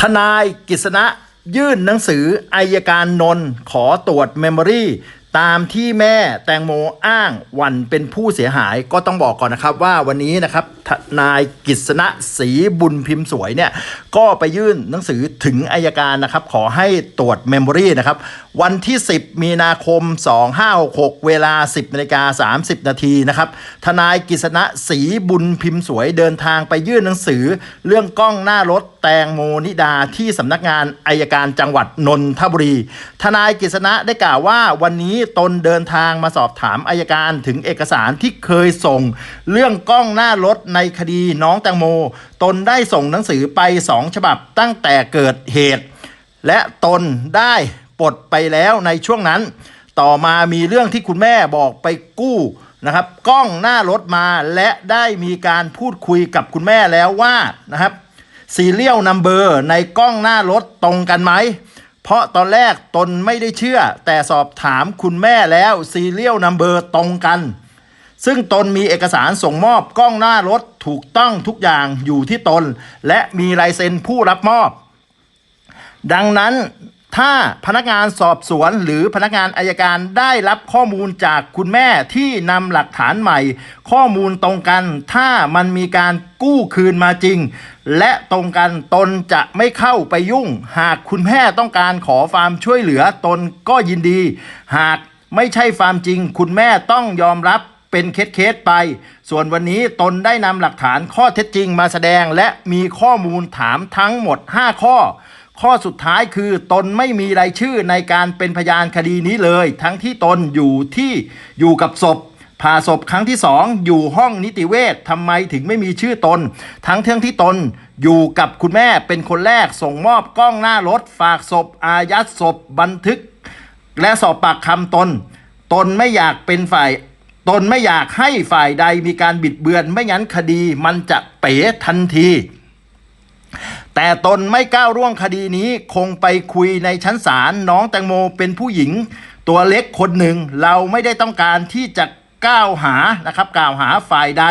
ทนายกิษณะยื่นหนังสืออายการนนท์ขอตรวจเมมโมรี ตามที่แม่แตงโมอ้างวันเป็นผู้เสียหายก็ต้องบอกก่อนนะครับว่าวันนี้นะครับทนายกฤษณะศรีบุญพิมพ์สวยเนี่ยก็ไปยื่นหนังสือถึงอายการนะครับขอให้ตรวจเมมโมรีนะครับวันที่ 10 มีนาคม 2566 เวลา 10นาฬิกา30 นาทีนะครับทนายกฤษณะศรีบุญพิมพ์สวยเดินทางไปยื่นหนังสือ เรื่องกล้องหน้ารถแตงโมนิดาที่สำนักงานอายการจังหวัดนนทบุรี ทนายกฤษณะได้กล่าวว่าวันนี้ตนเดินทางมาสอบถามอายการถึงเอกสารที่เคยส่ง เรื่องกล้องหน้ารถในคดีน้องแตงโม ตนได้ส่งหนังสือไปสองฉบับตั้งแต่เกิดเหตุ และตนได้ปลดไปแล้วในช่วงนั้น ต่อมามีเรื่องที่คุณแม่บอกไปกู้นะครับกล้องหน้ารถมาและได้มีการพูดคุยกับคุณแม่แล้วว่านะครับซีเรียลนัมเบอร์ในกล้องหน้ารถตรงกันไหม เพราะตอนแรกตนไม่ได้เชื่อ แต่สอบถามคุณแม่แล้วซีเรียลนัมเบอร์ตรงกัน ซึ่งตนมีเอกสารส่งมอบกล้องหน้ารถถูกต้องทุกอย่างอยู่ที่ตน และมีลายเซ็นผู้รับมอบ ดังนั้น ถ้าพนักงานสอบสวนหรือพนักงานอายการได้รับข้อมูลจากคุณแม่ที่นำหลักฐานใหม่ ข้อมูลตรงกัน ถ้ามันมีการกู้คืนมาจริง และตรงกันตนจะไม่เข้าไปยุ่ง หากคุณแม่ต้องการขอความช่วยเหลือตนก็ยินดี หากไม่ใช่ความจริง คุณแม่ต้องยอมรับเป็นเคสเคสๆไป ส่วนวันนี้ตนได้นำหลักฐานข้อเท็จจริงมาแสดง และมีข้อมูลถามทั้งหมด 5 ข้อ ข้อสุดท้ายคือตนไม่มีรายชื่อในการเป็นพยานคดีนี้เลย ทั้งที่ตนอยู่ที่อยู่กับศพผ่าศพครั้งที่สองอยู่ห้องนิติเวชทำไมถึงไม่มีชื่อตน ทั้งเที่ยงที่ตนอยู่กับคุณแม่เป็นคนแรกส่งมอบกล้องหน้ารถ ฝากศพ อายัดศพ บันทึก และสอบปากคำตน ตนไม่อยากเป็นฝ่าย ตนไม่อยากให้ฝ่ายใดมีการบิดเบือนไม่งั้นคดีมันจะเป๋ทันที แต่ตนไม่ก้าวร่วงคดีนี้คงไปคุยในชั้นศาลน้องแตงโมเป็นผู้หญิง ตัวเล็กคนหนึ่งเราไม่ได้ต้องการที่จะก้าวหานะครับกล่าวหาฝ่ายใด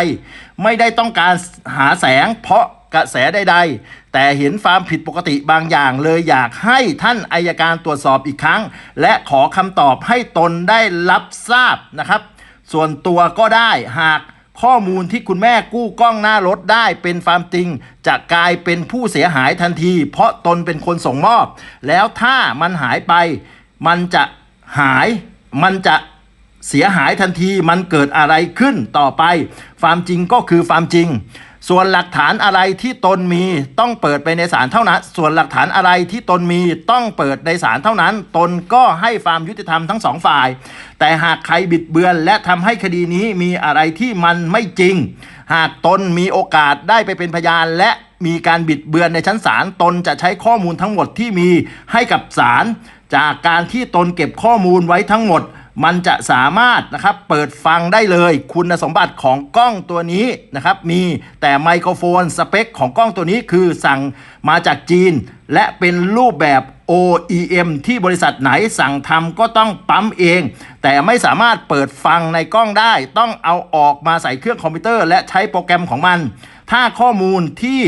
ไม่ได้ต้องการหาแสง เพราะกระแสใดๆ แต่เห็นความผิดปกติบางอย่างเลยอยากให้ท่านอายการตรวจสอบอีกครั้ง และขอคำตอบให้ตนได้รับทราบนะครับ ส่วนตัวก็ได้หาก ข้อมูลที่คุณแม่กู้กล้องหน้ารถได้เป็นความจริง จะกลายเป็นผู้เสียหายทันที เพราะตนเป็นคนส่งมอบ แล้วถ้ามันหายไป มันจะหายมันจะ เสียหายทันทีมันเกิดอะไรขึ้นต่อไป ความจริงก็คือความจริง ส่วนหลักฐานอะไรที่ตนมีต้องเปิดไปในศาลเท่านั้น ส่วนหลักฐานอะไรที่ตนมีต้องเปิดในศาลเท่านั้น ตนก็ให้ความยุติธรรมทั้งสองฝ่าย แต่หากใครบิดเบือนและทำให้คดีนี้มีอะไรที่มันไม่จริง หากตนมีโอกาสได้ไปเป็นพยานและมีการบิดเบือนในชั้นศาลตนจะใช้ข้อมูลทั้งหมดที่มีให้กับศาลจากการที่ตนเก็บข้อมูลไว้ทั้งหมด มันจะสามารถนะครับเปิดฟังได้เลย คุณสมบัติของกล้องตัวนี้นะครับ มีแต่ไมโครโฟนสเปคของกล้องตัวนี้คือสั่งมาจากจีน และเป็นรูปแบบ OEM ที่บริษัทไหนสั่งทำก็ต้องปั๊มเอง แต่ไม่สามารถเปิดฟังในกล้องได้ ต้องเอาออกมาใส่เครื่องคอมพิวเตอร์ และใช้โปรแกรมของมัน ถ้าข้อมูลที่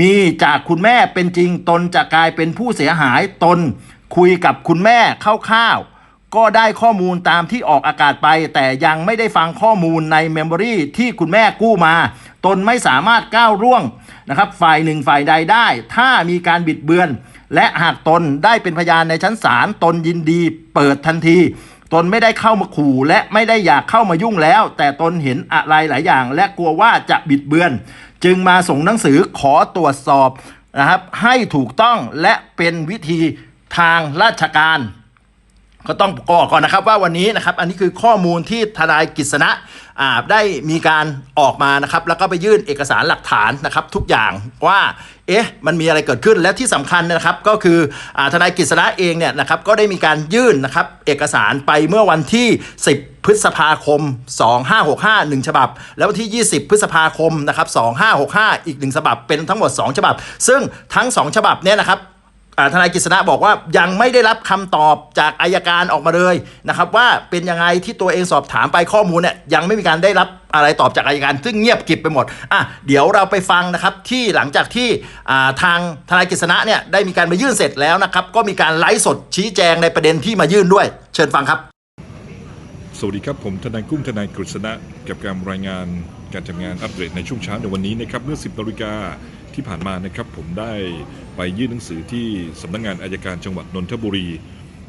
มีจากคุณแม่เป็นจริงตนจะกลายเป็นผู้เสียหายตน คุยกับคุณแม่คร่าวๆ ก็ได้ข้อมูลตามที่ออกอากาศไป แต่ยังไม่ได้ฟังข้อมูลในเมมโมรีที่คุณแม่กู้มา ตนไม่สามารถก้าวร่วงนะครับ ฝ่ายหนึ่งฝ่ายใดได้ ถ้ามีการบิดเบือน และหากตนได้เป็นพยานในชั้นศาลตนยินดีเปิดทันที ตนไม่ได้เข้ามาขู่และไม่ได้อยากเข้ามายุ่งแล้ว แต่ตนเห็นอะไรหลายอย่าง และกลัวว่าจะบิดเบือน จึงมาส่งหนังสือขอตรวจสอบนะครับให้ถูกต้องและเป็นวิธีทางราชการ ก็ต้องบอกก่อนนะครับว่าวันนี้นะครับอันนี้คือข้อมูลที่ทนายกฤษณะได้มีการออกมานะครับแล้วก็ไปยื่นเอกสารหลักฐานนะครับทุกอย่างว่าเอ๊ะมันมีอะไรเกิดขึ้นและที่สำคัญนะครับก็คืออทนายกฤษณะเองเนี่ยนะครับก็ได้มีการยื่นนะครับเอกสารไปเมื่อวันที่ 10 พฤษภาคม 2565 1 ฉบับ แล้ววันที่ 20 พฤษภาคมนะครับ2565 อีก 1 ฉบับเป็นทั้งหมด 2 ฉบับ ซึ่งทั้ง 2 ฉบับเนี่ยนะครับ ทนายกฤษณะบอกว่ายังไม่ได้รับคำตอบจากอายการออกมาเลยนะครับว่าเป็นยังไงที่ตัวเองสอบถามไปข้อมูลเนี่ยยังไม่มีการได้รับอะไรตอบจากอายการ ซึ่งเงียบกิบไปหมดอะเดี๋ยวเราไปฟังนะครับที่หลังจากที่อ่าทางทนายกฤษณะเนี่ยได้มีการมายื่นเสร็จแล้วนะครับก็มีการไลฟ์สดชี้แจงในประเด็นที่มายื่นด้วย เชิญฟังครับ สวัสดีครับผมทนายกุ้งทนายกฤษณะกับการรายงานการทำงานอัปเดตในช่วงเช้าในวันนี้นะครับเมื่อ 10นาฬิกา ที่ผ่านมานะครับผมได้ไปยื่นหนังสือที่สำนักงานอายการจังหวัดนนทบุรี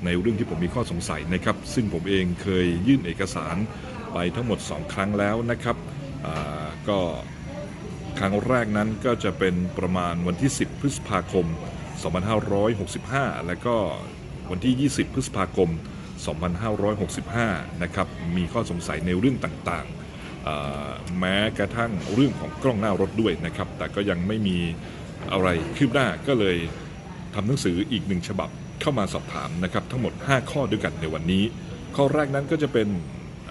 ในเรื่องที่ผมมีข้อสงสัยนะครับ ซึ่งผมเองเคยยื่นเอกสารไปทั้งหมด 2 ครั้งแล้วนะครับก็ครั้งแรกนั้นก็จะเป็นประมาณวันที่ 10 พฤษภาคม 2565 และก็วันที่ 20 พฤษภาคม 2565 นะครับ มีข้อสงสัยในเรื่องต่างๆ แม้กระทั่งเรื่องของกล้องหน้ารถด้วยนะครับ แต่ก็ยังไม่มีอะไรคืบหน้าก็เลยทำหนังสืออีกหนึ่งฉบับเข้ามาสอบถามนะครับ ทั้งหมด 5 ข้อด้วยกันในวันนี้ ข้อแรกนั้นก็จะเป็น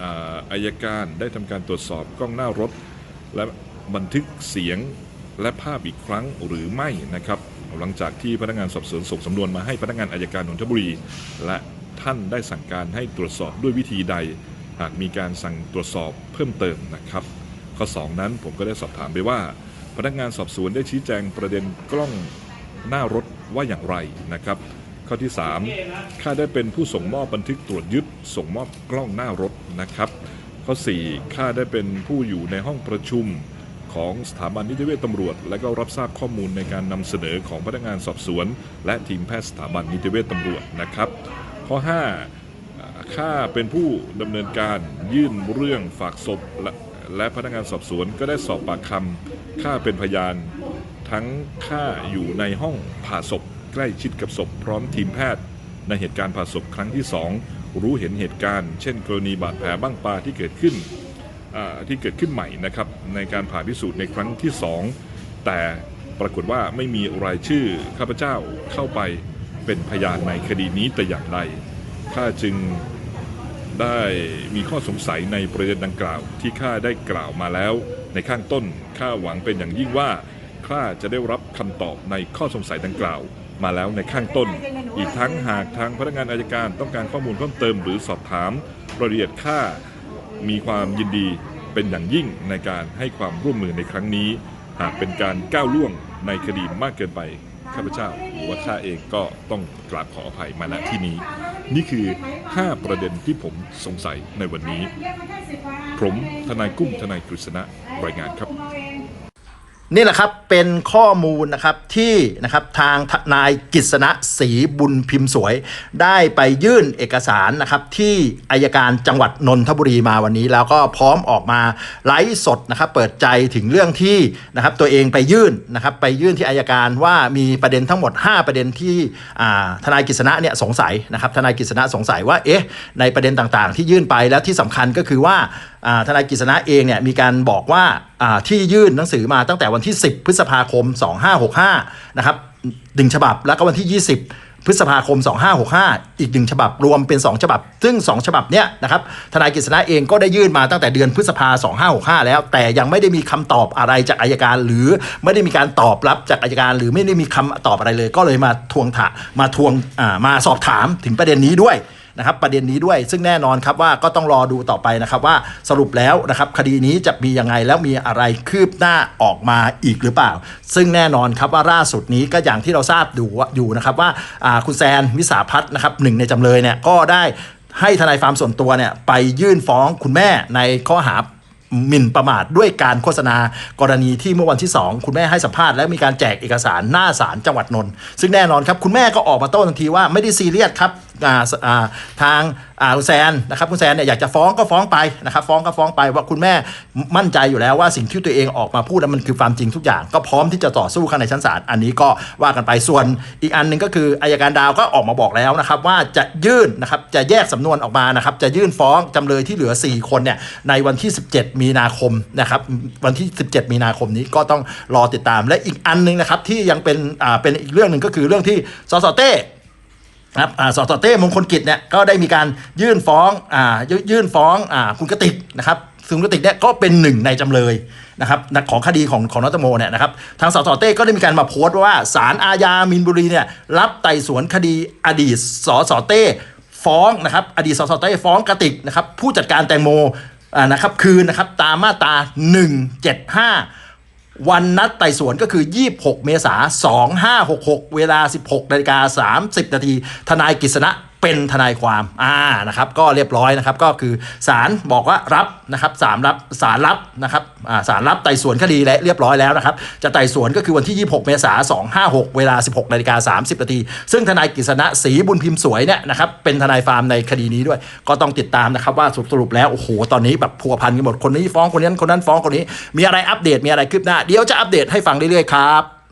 อาอายการได้ทำการตรวจสอบกล้องหน้ารถ และบันทึกเสียงและภาพอีกครั้งหรือไม่นะครับ หลังจากที่พนักงานสอบสวนส่งสำนวนมาให้พนักงานอายการนนทบุรี และท่านได้สั่งการให้ตรวจสอบด้วยวิธีใด หากมีการสั่งตรวจสอบเพิ่มเติมนะครับ ข้อ 2 นั้นผมก็ได้สอบถามไปว่า พนักงานสอบสวนได้ชี้แจงประเด็นกล้องหน้ารถว่าอย่างไรนะครับ ข้อที่3ข้าได้เป็นผู้ส่งมอบบันทึกตรวจยึดส่งมอบกล้องหน้ารถนะครับ ข้อ4ข้าได้เป็นผู้อยู่ในห้องประชุมของสถาบันนิติเวชตำรวจ และก็รับทราบข้อมูลในการนำเสนอของพนักงานสอบสวน และทีมแพทย์สถาบันนิติเวชตำรวจนะครับ ข้อ5อ่า ข้าเป็นผู้ดำเนินการยื่นเรื่องฝากศพและและพนักงานสอบสวนก็ได้สอบปากคำข้าเป็นพยาน ทั้งข้าอยู่ในห้องผ่าศพใกล้ชิดกับศพพร้อมทีมแพทย์ ในเหตุการณ์ผ่าศพครั้งที่สองรู้เห็นเหตุการณ์ เช่น กรณีบาดแผลบ้างปลาที่เกิดขึ้นที่เกิดขึ้นใหม่นะครับในการผ่าพิสูจน์ในครั้งที่สองแต่ปรากฏว่าไม่มีรายชื่อข้าพเจ้าเข้าไปเป็นพยานในคดีนี้แต่อย่างใดข้าจึง ได้มีข้อสงสัยในประเด็นดังกล่าว ที่ข้าได้กล่าวมาแล้ว ในข้างต้นข้าหวังเป็นอย่างยิ่งว่าข้าจะได้รับคำตอบในข้อสงสัยดังกล่าว มาแล้วในข้างต้น อีกทั้งหากทางพนักงานอายการต้องการข้อมูลเพิ่มเติมหรือสอบถามรายละเอียดข้ามีความยินดีเป็นอย่างยิ่งในการให้ความร่วมมือในครั้งนี้ หากเป็นการก้าวล่วงในคดีมากเกินไปข้าพเจ้าหรือว่าข้าเองก็ต้องกราบขออภัยมาณที่นี้ นี่คือ 5 ประเด็นที่ผมสงสัยในวันนี้ ผมทนายกุ้งทนายกฤษณะรายงานครับ นี่แหละครับเป็นข้อมูลนะครับที่นะครับทางทนายกฤษณะศรีบุญพิมพ์สวย ได้ไปยื่นเอกสารนะครับที่อายการจังหวัดนนทบุรีมาวันนี้ แล้วก็พร้อมออกมาไลฟ์สดนะครับเปิดใจถึงเรื่องที่นะครับตัวเองไปยื่นนะครับไปยื่นที่อายการว่ามีประเด็นทั้งหมด 5 ประเด็นที่อ่าทนายกฤษณะเนี่ยสงสัยนะครับทนายกฤษณะสงสัยว่าเอ๊ะในประเด็นต่างๆ ที่ยื่นไปแล้วที่สำคัญก็คือว่า ทนายกฤษณะเองเนี่ยมีการบอกว่าอ่าที่ยื่นหนังสือมาตั้งแต่วันที่ 10 พฤษภาคม 2565 นะครับหนึ่งฉบับแล้วก็วันที่ 20 พฤษภาคม 2565 อีกหนึ่งฉบับรวมเป็น 2 ฉบับ ซึ่ง 2 ฉบับเนี้ยนะครับทนายกฤษณะเองก็ได้ยื่นมาตั้งแต่เดือนพฤษภา 2565 แล้ว แต่ยังไม่ได้มีคำตอบอะไรจากอายการ หรือไม่ได้มีการตอบรับจากอายการ หรือไม่ได้มีคำตอบอะไรเลย ก็เลยมาทวงถามมาทวงอ่ามาสอบถามถึงประเด็นนี้ด้วย นะครับประเด็นนี้ด้วย ซึ่งแน่นอนครับว่าก็ต้องรอดูต่อไปนะครับว่าสรุปแล้วนะครับคดีนี้จะมียังไงแล้วมีอะไรคืบหน้าออกมาอีกหรือเปล่า ซึ่งแน่นอนครับว่าล่าสุดนี้ก็อย่างที่เราทราบดูอยู่นะครับว่าคุณแซนวิสาพัฒน์นะครับหนึ่งในจำเลยเนี่ยก็ได้ให้ทนายฟาร์มส่วนตัวเนี่ยไปยื่นฟ้องคุณแม่ในข้อหาหมิ่นประมาทด้วยการโฆษณากรณีที่เมื่อวันที่ 2 คุณแม่ให้สัมภาษณ์และมีการแจกเอกสารหน้าศาลจังหวัดนนท์ซึ่งแน่นอนครับ คุณแม่ก็ออกมาโต้ทันทีว่าไม่ได้ซีเรียสครับทางคุณแซนนะครับคุณแซนเนี่ยอยากจะฟ้องก็ฟ้องไปนะครับฟ้องก็ฟ้องไปว่าคุณแม่มั่นใจอยู่แล้วว่าสิ่งที่ตัวเองออกมาพูดนั้นมันคือความจริงทุกอย่าง ก็พร้อมที่จะต่อสู้ข้างในชั้นศาลอันนี้ก็ว่ากันไปส่วนอีกอันหนึ่งก็คืออายการดาวก็ออกมาบอกแล้วนะครับว่าจะยื่นนะครับจะแยกสำนวนออกมานะครับจะยื่นฟ้องจำเลยที่เหลือ 4 คนเนี่ยในวันที่ 17 มีนาคมนะครับวันที่ 17 มีนาคมนี้ก็ต้องรอติดตามและอีกอันหนึงนะครับที่ยังเป็นอ่าเป็นอีกเรื่องหนึ่งก็คือเรื่องที่สสเต้ ครับอ่าสสเต้มงคลกิจเนี่ยก็ได้มีการยื่นฟ้องอ่ายื่นยื่นฟ้องอ่าคุณกติกนะครับซึ่งกระติกเนี่ยก็เป็นหนึ่งในจำเลยนะครับของคดีของของนอตโมเนี่ยนะครับทางสสเต้ก็ได้มีการมาโพสต์ว่าศาลอาญามินบุรีเนี่ยรับไต่สวนคดีอดีตสสเต้ฟ้องนะครับอดีตสสเต้ฟ้องกระติกนะครับผู้จัดการแตงโมนะครับคืนนะครับตามมาตรา175 วันนัดไต่สวนก็คือ 26 เมษายน2566 เวลา 16นาฬิกา30 นาที ทนายกฤษณะ เป็นทนายความอ่านะครับก็เรียบร้อยนะครับก็คือศาลบอกว่ารับนะครับศาลรับศาลรับนะครับอ่าศาลรับไต่สวนคดีและเรียบร้อยแล้วนะครับจะไต่สวนก็คือวันที่ 26 เมษายน256 เวลา 16นาฬิกา30นาทีซึ่งทนายกฤษณะศรีบุญพิมพ์สวยเนี่ยนะครับเป็นทนายฟาร์มในคดีนี้ด้วย ก็ต้องติดตามนะครับว่าสรุปแล้วโอ้โหตอนนี้แบบพัวพันกันหมดคนนี้ฟ้องคนนั้นคนนั้นฟ้องคนนี้มีอะไรอัปเดตมีอะไรคืบหน้าเดี๋ยวจะอัปเดตให้ฟังเรื่อยๆครับ